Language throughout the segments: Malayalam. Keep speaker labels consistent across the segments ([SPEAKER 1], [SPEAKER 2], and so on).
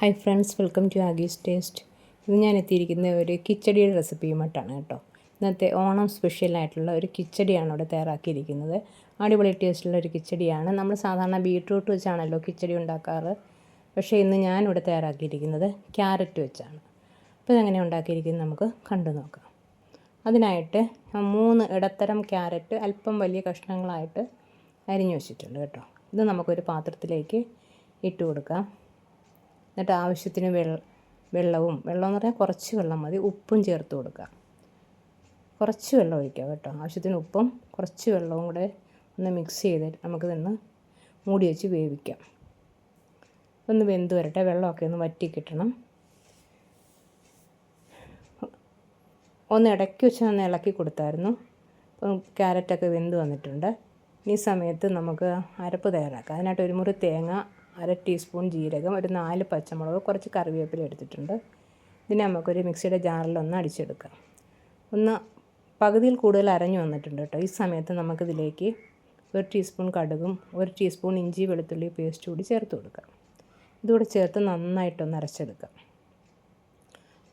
[SPEAKER 1] Hi friends welcome to Aagees taste ഇത് ഞാൻ എത്തിയിരിക്കുന്ന ഒരു കിച്ചടിയുടെ റെസിപ്പിയുമായിട്ടാണ് കേട്ടോ. ഇന്നത്തെ ഓണം സ്പെഷ്യലായിട്ടുള്ള ഒരു കിച്ചടിയാണ് ഇവിടെ തയ്യാറാക്കിയിരിക്കുന്നത്. അടിപൊളി ടേസ്റ്റുള്ള ഒരു കിച്ചടിയാണ്. നമ്മൾ സാധാരണ ബീട്രൂട്ട് വെച്ചാണല്ലോ കിച്ചടി ഉണ്ടാക്കാറ്. പക്ഷേ ഇന്ന് ഞാൻ ഇവിടെ തയ്യാറാക്കിയിരിക്കുന്നത് ക്യാരറ്റ് വെച്ചാണ്. അപ്പോൾ ഇതെങ്ങനെ ഉണ്ടാക്കിയിരിക്കുന്നത് നമുക്ക് കണ്ടു നോക്കാം. അതിനായിട്ട് മൂന്ന് ഇടത്തരം ക്യാരറ്റ് അല്പം വലിയ കഷ്ണങ്ങളായിട്ട് അരിഞ്ഞു വെച്ചിട്ടുണ്ട് കേട്ടോ. ഇത് നമുക്കൊരു പാത്രത്തിലേക്ക് ഇട്ട് കൊടുക്കാം. എന്നിട്ട് ആവശ്യത്തിന് വെള്ളം വെള്ളവും വെള്ളം എന്ന് പറഞ്ഞാൽ കുറച്ച് വെള്ളം മതി. ഉപ്പും ചേർത്ത് കൊടുക്കുക. കുറച്ച് വെള്ളം ഒഴിക്കുക കേട്ടോ. ആവശ്യത്തിന് ഉപ്പും കുറച്ച് വെള്ളവും കൂടെ ഒന്ന് മിക്സ് ചെയ്ത് നമുക്ക് നിന്ന് മൂടി വെച്ച് വേവിക്കാം. ഒന്ന് വെന്ത് വരട്ടെ. വെള്ളമൊക്കെ ഒന്ന് വറ്റി കിട്ടണം. ഒന്ന് ഇടയ്ക്ക് വെച്ച് ഒന്ന് ഇളക്കി കൊടുത്തായിരുന്നു. അപ്പം ക്യാരറ്റൊക്കെ വെന്ത് വന്നിട്ടുണ്ട്. ഈ സമയത്ത് നമുക്ക് അരപ്പ് തയ്യാറാക്കാം. അതിനായിട്ട് ഒരു മുറി തേങ്ങ അര ടീസ്പൂൺ ജീരകം ഒരു നാല് പച്ചമുളക് കുറച്ച് കറിവേപ്പില എടുത്തിട്ടുണ്ട്. ഇതിനെ നമുക്കൊരു മിക്സിയുടെ ജാറിലൊന്ന് അടിച്ചെടുക്കാം. ഒന്ന് പകുതിയിൽ കൂടുതൽ അരഞ്ഞു വന്നിട്ടുണ്ട് കേട്ടോ. ഈ സമയത്ത് നമുക്കിതിലേക്ക് ഒരു ടീസ്പൂൺ കടുകും ഒരു ടീസ്പൂൺ ഇഞ്ചി വെളുത്തുള്ളി പേസ്റ്റ് കൂടി ചേർത്ത് കൊടുക്കാം. ഇതുകൂടെ ചേർത്ത് നന്നായിട്ടൊന്ന് അരച്ചെടുക്കാം.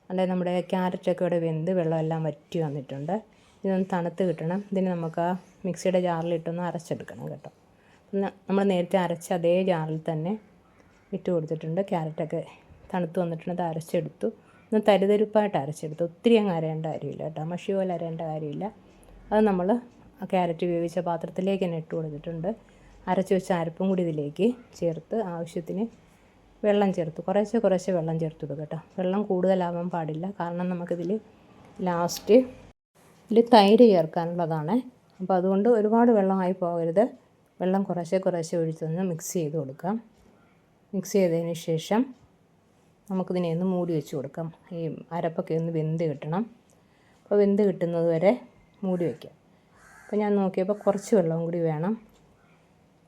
[SPEAKER 1] അല്ലെ നമ്മുടെ ക്യാരറ്റൊക്കെ ഇവിടെ വെന്ത് വെള്ളമെല്ലാം വറ്റി വന്നിട്ടുണ്ട്. ഇതൊന്ന് തണുത്ത് കിട്ടണം. ഇതിന് നമുക്ക് ആ മിക്സിയുടെ ജാറിലിട്ടൊന്ന് അരച്ചെടുക്കണം കേട്ടോ. നമ്മൾ നേരത്തെ അരച്ച അതേ ജാറിൽ തന്നെ ഇട്ട് കൊടുത്തിട്ടുണ്ട്. ക്യാരറ്റൊക്കെ തണുത്ത് വന്നിട്ടുണ്ട് അത് അരച്ചെടുത്തു. ഒന്ന് തരിതരിപ്പായിട്ട് അരച്ചെടുത്തു. ഒത്തിരി അങ്ങ് അരയേണ്ട കാര്യമില്ല കേട്ടോ. മഷി പോലെ അരയേണ്ട കാര്യമില്ല. അത് നമ്മൾ ക്യാരറ്റ് വേവിച്ച പാത്രത്തിലേക്ക് തന്നെ ഇട്ട് കൊടുത്തിട്ടുണ്ട്. അരച്ച് വെച്ച അരപ്പും കൂടി ഇതിലേക്ക് ചേർത്ത് ആവശ്യത്തിന് വെള്ളം ചേർത്ത് കുറേശ്ശെ കുറേശ്ശെ വെള്ളം ചേർത്ത് കേട്ടോ. വെള്ളം കൂടുതലാവാൻ പാടില്ല. കാരണം നമുക്കിതിൽ ലാസ്റ്റ് ഇതിൽ തൈര് ചേർക്കാനുള്ളതാണ്. അപ്പോൾ അതുകൊണ്ട് ഒരുപാട് വെള്ളമായി പോകരുത്. വെള്ളം കുറേശ്ശെ കുറേശ്ശെ ഒഴിച്ചൊന്ന് മിക്സ് ചെയ്ത് കൊടുക്കാം. മിക്സ് ചെയ്തതിന് ശേഷം നമുക്കിതിനെ ഒന്ന് മൂടി വെച്ച് കൊടുക്കാം. ഈ അരപ്പൊക്കെ ഒന്ന് വെന്ത് കിട്ടണം. അപ്പോൾ വെന്ത് കിട്ടുന്നത് വരെ മൂടി വയ്ക്കാം അപ്പോൾ ഞാൻ നോക്കിയപ്പോൾ കുറച്ച് വെള്ളം കൂടി വേണം.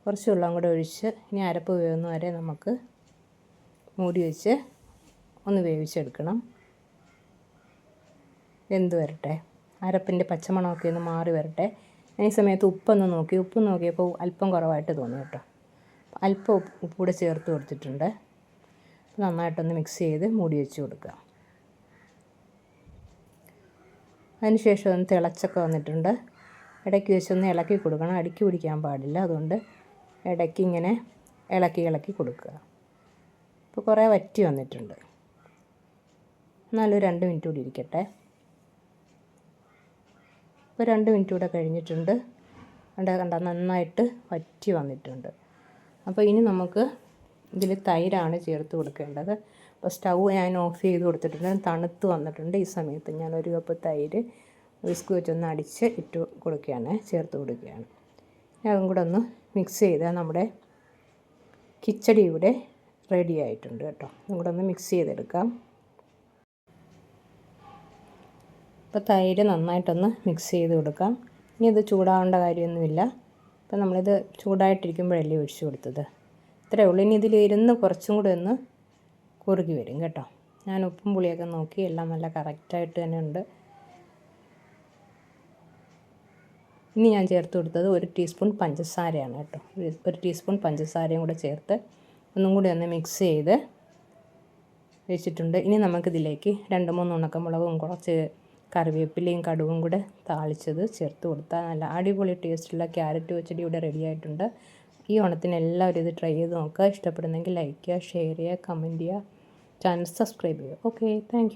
[SPEAKER 1] കുറച്ച് വെള്ളം കൂടി ഒഴിച്ച് ഇനി അരപ്പ് വേവുന്ന വരെ നമുക്ക് മൂടി വെച്ച് ഒന്ന് വേവിച്ചെടുക്കണം. വെന്ത് വരട്ടെ. അരപ്പിന്റെ പച്ചമണമൊക്കെ ഒന്ന് മാറി വരട്ടെ. ഈ സമയത്ത് ഉപ്പൊന്ന് നോക്കി ഉപ്പ് നോക്കിയപ്പോൾ അല്പം കുറവായിട്ട് തോന്നി കേട്ടോ. അല്പം ഉപ്പ് കൂടെ ചേർത്ത് കൊടുത്തിട്ടുണ്ട്. നന്നായിട്ടൊന്ന് മിക്സ് ചെയ്ത് മൂടി വെച്ച് കൊടുക്കുക. അതിനുശേഷം ഒന്ന് തിളച്ചൊക്കെ വന്നിട്ടുണ്ട്. ഇടയ്ക്ക് വെച്ചൊന്ന് ഇളക്കി കൊടുക്കണം. അടുക്കി പിടിക്കാൻ പാടില്ല. അതുകൊണ്ട് ഇടയ്ക്ക് ഇങ്ങനെ ഇളക്കി ഇളക്കി കൊടുക്കുക. ഇപ്പോൾ കുറേ വറ്റി വന്നിട്ടുണ്ട്. എന്നാലും രണ്ട് മിനിറ്റ് കൂടി ഇരിക്കട്ടെ. ഇപ്പോൾ രണ്ട് മിനിറ്റ് കൂടെ കഴിഞ്ഞിട്ടുണ്ട്. കണ്ട കണ്ട നന്നായിട്ട് വറ്റി വന്നിട്ടുണ്ട്. അപ്പോൾ ഇനി നമുക്ക് ഇതിൽ തൈരാണ് ചേർത്ത് കൊടുക്കേണ്ടത്. അപ്പോൾ സ്റ്റൗ ഞാൻ ഓഫ് ചെയ്ത് കൊടുത്തിട്ടുണ്ട്. തണുത്ത് വന്നിട്ടുണ്ട് ഈ സമയത്ത്. ഞാൻ ഒരു കപ്പ് തൈര് വിസ്ക് വെച്ചൊന്ന് അടിച്ച് ഇട്ട് കൊടുക്കുകയാണ് ചേർത്ത് കൊടുക്കുകയാണ്. അതും കൂടെ ഒന്ന് മിക്സ് ചെയ്താൽ നമ്മുടെ കിച്ചടി ഇവിടെ റെഡി ആയിട്ടുണ്ട് കേട്ടോ. അതും കൂടെ ഒന്ന് മിക്സ് ചെയ്തെടുക്കാം. അപ്പോൾ തൈര് നന്നായിട്ടൊന്ന് മിക്സ് ചെയ്ത് കൊടുക്കാം. ഇനി ഇത് ചൂടാവേണ്ട കാര്യമൊന്നുമില്ല. അപ്പോൾ നമ്മളിത് ചൂടായിട്ടിരിക്കുമ്പോഴല്ലേ ഒഴിച്ചു കൊടുത്തത്. ഇത്രയേ ഉള്ളൂ. ഇനി ഇതിൽ ഇരുന്ന് കുറച്ചും കൂടി ഒന്ന് കുറുകി വരും കേട്ടോ. ഞാൻ ഉപ്പും പുളിയൊക്കെ നോക്കി എല്ലാം നല്ല കറക്റ്റായിട്ട് തന്നെ ഉണ്ട്. ഇനി ഞാൻ ചേർത്ത് കൊടുത്തത് ഒരു ടീസ്പൂൺ പഞ്ചസാരയാണ് കേട്ടോ. ഒരു ടീസ്പൂൺ പഞ്ചസാരയും കൂടെ ചേർത്ത് ഒന്നും കൂടി ഒന്ന് മിക്സ് ചെയ്ത് വെച്ചിട്ടുണ്ട്. ഇനി നമുക്കിതിലേക്ക് രണ്ട് മൂന്ന് ഉണക്കമുളകും കുറച്ച് കറിവേപ്പിലയും കടുവും കൂടെ താളിച്ചത് ചേർത്ത് കൊടുത്താൽ നല്ല അടിപൊളി ടേസ്റ്റുള്ള ക്യാരറ്റ് പച്ചടി ഇവിടെ റെഡി ആയിട്ടുണ്ട്. ഈ ഓണത്തിന് എല്ലാവരും ഇത് ട്രൈ ചെയ്ത് നോക്കുക. ഇഷ്ടപ്പെടുന്നെങ്കിൽ ലൈക്ക് ചെയ്യുക ഷെയർ ചെയ്യുക കമന്റ് ചെയ്യുക. ചാനൽ സബ്സ്ക്രൈബ് ചെയ്യുക. Okay thank